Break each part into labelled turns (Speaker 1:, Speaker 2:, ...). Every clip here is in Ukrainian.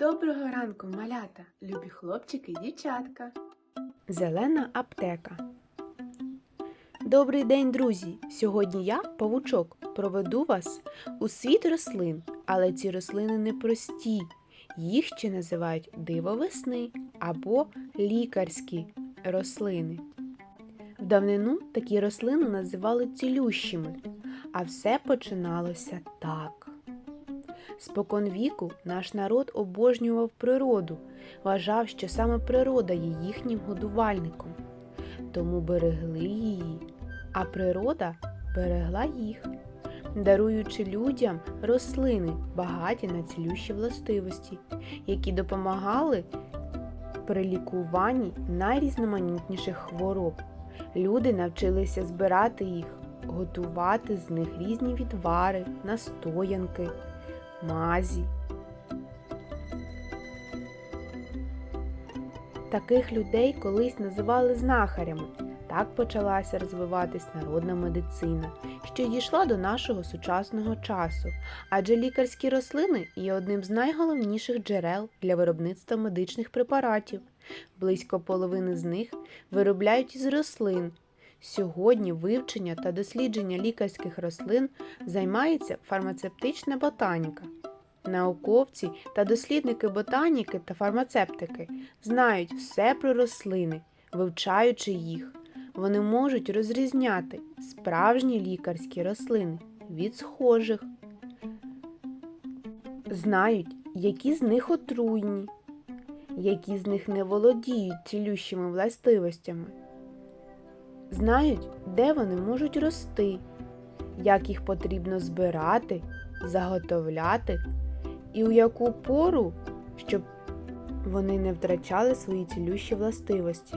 Speaker 1: Доброго ранку, малята, любі хлопчики і дівчатка.
Speaker 2: Зелена аптека. Добрий день, друзі! Сьогодні я, павучок, проведу вас у світ рослин, але ці рослини не прості. Їх ще називають диво весни або лікарські рослини. В давнину такі рослини називали цілющими, а все починалося так. Спокон віку наш народ обожнював природу, вважав, що саме природа є їхнім годувальником, тому берегли її, а природа берегла їх, даруючи людям рослини, багаті на цілющі властивості, які допомагали при лікуванні найрізноманітніших хвороб. Люди навчилися збирати їх, готувати з них різні відвари, настоянки, мазі. Таких людей колись називали знахарями. Так почалася розвиватись народна медицина, що дійшла до нашого сучасного часу, адже лікарські рослини є одним з найголовніших джерел для виробництва медичних препаратів. Близько половини з них виробляють із рослин. Сьогодні вивчення та дослідження лікарських рослин займається фармацевтична ботаніка. Науковці та дослідники ботаніки та фармацевтики знають все про рослини, вивчаючи їх. Вони можуть розрізняти справжні лікарські рослини від схожих, знають, які з них отруйні, які з них не володіють цілющими властивостями, знають, де вони можуть рости, як їх потрібно збирати, заготовляти і у яку пору, щоб вони не втрачали свої цілющі властивості.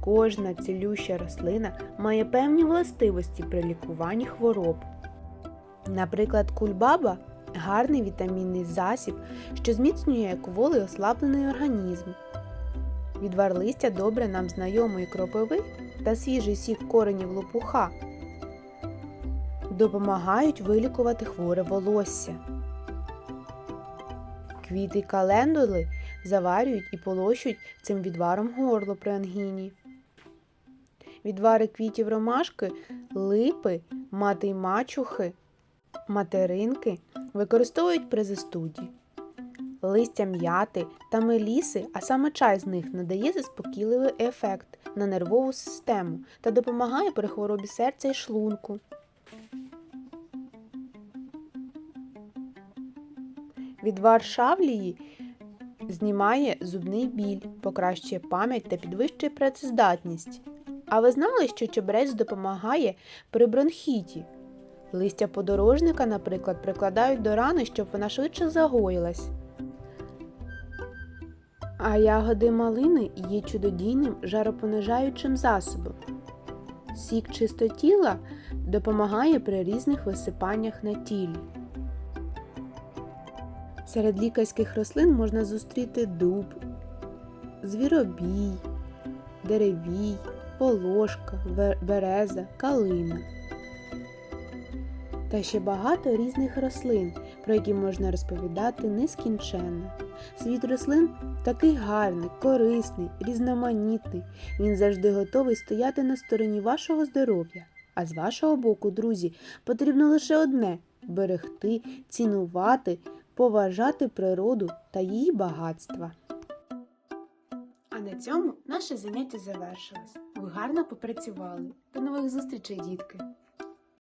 Speaker 2: Кожна цілюща рослина має певні властивості при лікуванні хвороб. Наприклад, кульбаба гарний вітамінний засіб, що зміцнює кволий ослаблений організм. Відвар листя добре нам знайомої кропиви та свіжий сік коренів лопуха допомагають вилікувати хворе волосся. Квіти календули заварюють і полощують цим відваром горло при ангіні. Відвари квітів ромашки, липи, мати й мачухи, материнки використовують при застуді. Листя м'яти та меліси, а саме чай з них надає заспокійливий ефект на нервову систему та допомагає при хворобі серця і шлунку. Відвар шавлії знімає зубний біль, покращує пам'ять та підвищує працездатність. А ви знали, що чебрець допомагає при бронхіті? Листя подорожника, наприклад, прикладають до рани, щоб вона швидше загоїлась. А ягоди малини є чудодійним жаропонижаючим засобом. Сік чистотіла допомагає при різних висипаннях на тілі. Серед лікарських рослин можна зустріти дуб, звіробій, деревій, волошка, береза, калина. Та ще багато різних рослин, про які можна розповідати нескінченно. Світ рослин такий гарний, корисний, різноманітний. Він завжди готовий стояти на стороні вашого здоров'я. А з вашого боку, друзі, потрібно лише одне берегти, цінувати, поважати природу та її багатства.
Speaker 1: А на цьому наше заняття завершилось. Ви гарно попрацювали. До нових зустрічей, дітки!